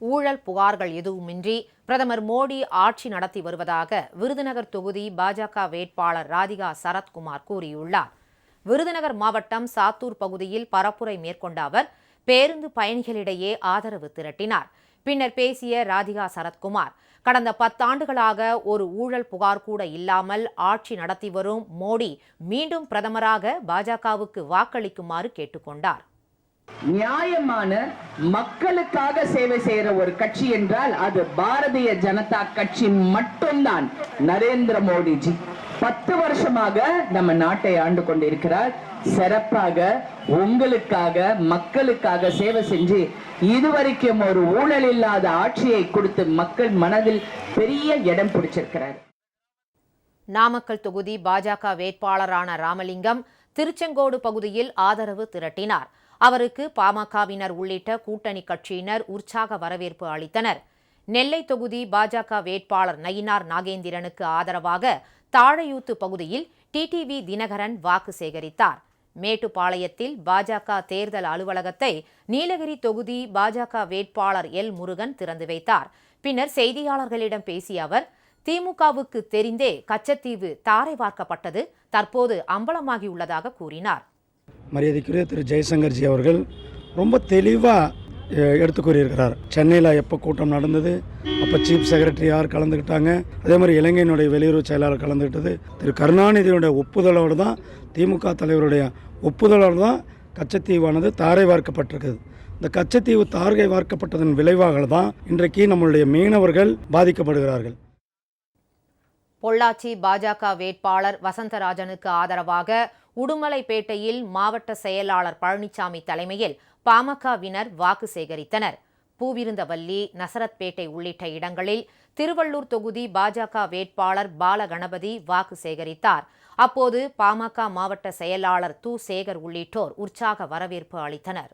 ஊழல் புகார்கள் எதுவுமின்றி பிரதமர் மோடி ஆட்சி நடத்தி வருவதாக விருதுநகர் தொகுதி பாஜக வேட்பாளர் ராதிகா சரத்குமார் கூறியுள்ளார். விருதுநகர் மாவட்டம் சாத்தூர் பகுதியில் பரப்புரை மேற்கொண்ட அவர் பேருந்து பயணிகளிடையே ஆதரவு திரட்டினார். பின்னர் பேசிய ராதிகா சரத்குமார் கடந்த பத்தாண்டுகளாக ஒரு ஊழல் புகார் கூட இல்லாமல் ஆட்சி நடத்தி வரும் மோடி மீண்டும் பிரதமராக பாஜகவுக்கு வாக்களிக்குமாறு கேட்டுக்கொண்டார். நியாயமான மக்களுக்காக சேவை செய்யற ஒரு கட்சி என்றால் அது பாரதிய ஜனதா கட்சி மட்டும்தான். நரேந்திர மோடிஜி பத்து வருஷமாக நம்ம நாட்டை ஆண்டு கொண்டிருக்கிறார். சிறப்பாக உங்களுக்காக மக்களுக்காக சேவை செஞ்சு இதுவரைக்கும் ஒரு ஊழல் இல்லாத ஆட்சியை கொடுத்து மக்கள் மனதில் பெரிய இடம் பிடிச்சிருக்கிறார். நாமக்கல் தொகுதி பாஜக வேட்பாளரான ராமலிங்கம் திருச்செங்கோடு பகுதியில் ஆதரவு திரட்டினார். அவருக்கு பாமகவினர் உள்ளிட்ட கூட்டணி கட்சியினர் உற்சாக வரவேற்பு அளித்தனர். நெல்லை தொகுதி பாஜக வேட்பாளர் நயினார் நாகேந்திரனுக்கு ஆதரவாக தாழையூத்து பகுதியில் டிடிவி தினகரன் வாக்கு சேகரித்தார். மேட்டுப்பாளையத்தில் பாஜக தேர்தல் அலுவலகத்தை நீலகிரி தொகுதி பாஜக வேட்பாளர் எல் முருகன் திறந்து வைத்தார். பின்னர் செய்தியாளர்களிடம் பேசிய அவர் திமுகவுக்கு தெரிந்தே கச்சத்தீவு தாரை வார்க்கப்பட்டது தற்போது அம்பலமாகியுள்ளதாக கூறினார். மரியாதைக்குரிய திரு ஜெய்சங்கர்ஜி அவர்கள் ரொம்ப தெளிவாக எடுத்து கூறியிருக்கிறார். சென்னையில் எப்போ கூட்டம் நடந்தது? அப்போ சீஃப் செக்ரட்டரி யார் கலந்துக்கிட்டாங்க அதே மாதிரி இலங்கையினுடைய வெளியுறவு செயலாளர் கலந்துக்கிட்டது திரு கருணாநிதியுடைய ஒப்புதலோடு தான் திமுக தலைவருடைய ஒப்புதலோடு தான் கச்சத்தீவானது தாரை வார்க்கப்பட்டிருக்குது. இந்த கச்சத்தீவு தார்கை வார்க்கப்பட்டதன் விளைவாக தான் இன்றைக்கு நம்மளுடைய மீனவர்கள் பாதிக்கப்படுகிறார்கள். பொள்ளாச்சி பாஜக வேட்பாளர் வசந்தராஜனுக்கு ஆதரவாக உடுமலைப்பேட்டையில் மாவட்ட செயலாளர் பழனிசாமி தலைமையில் பாமகவினர் வாக்கு சேகரித்தனர். பூவிருந்தவல்லி நசரத்பேட்டை உள்ளிட்ட இடங்களில் திருவள்ளூர் தொகுதி பாஜக வேட்பாளர் பாலகணபதி வாக்கு சேகரித்தார். அப்போது பாமக மாவட்ட செயலாளர் து சேகர் உள்ளிட்டோர் உற்சாக வரவேற்பு அளித்தனர்.